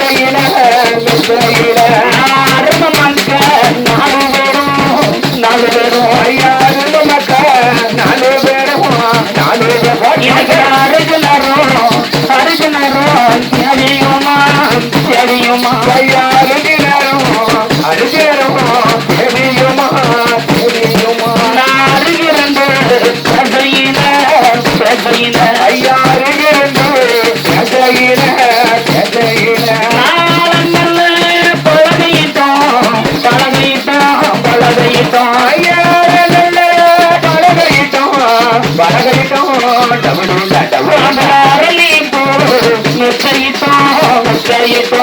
மிசையில மிசையில நாடு மக்க நாலு பேரும் நாலு பேரும் ஐயா மக்கா நாலு பேரும் நாலு பேரும்.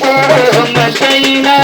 போகும் சைனா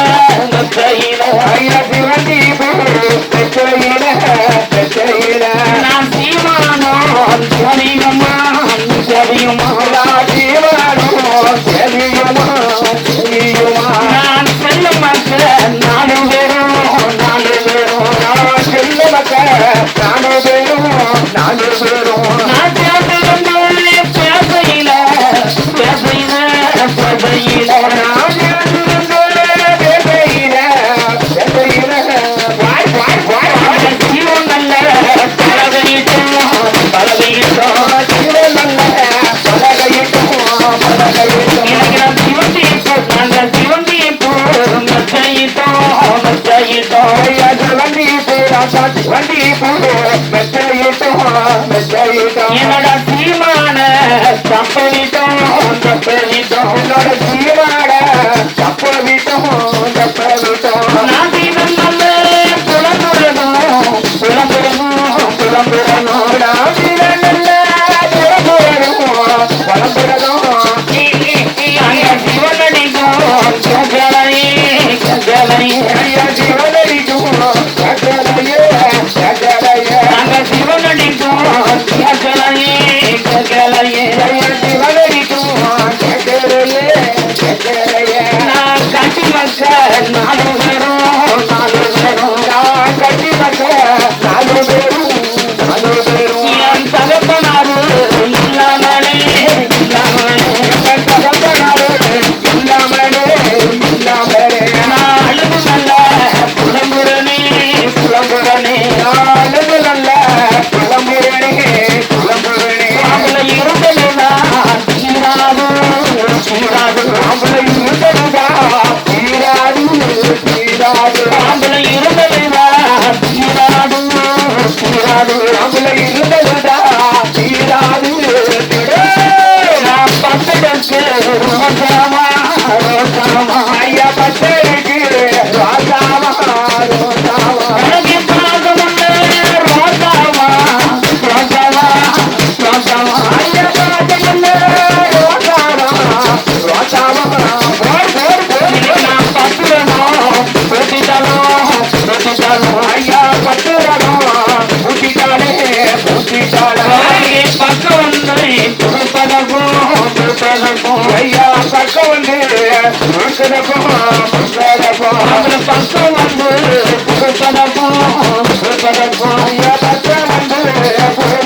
காசாட்டி வண்டியை போடு மெச்சையிட்டோம் மெச்சையிட்டோம் என்னோட சீமான தப்பனிட்டோம் தப்பனிட்டோம் என்னோட சீமான రాముల ఇరుదలుడా తీరాడు తీరాడు రాముల ఇరుదలుడా తీరాడు రామ புதுப்பதற்கும் புதுப்பதற்கும் ஐயா பக்கம் வந்து புதுப்பதற்கும் புதுப்பதற்கும் அப்புறம் பக்கம் வந்து புதுப்பதற்கும் புதுப்பதற்கும் ஐயா பக்கம் வந்து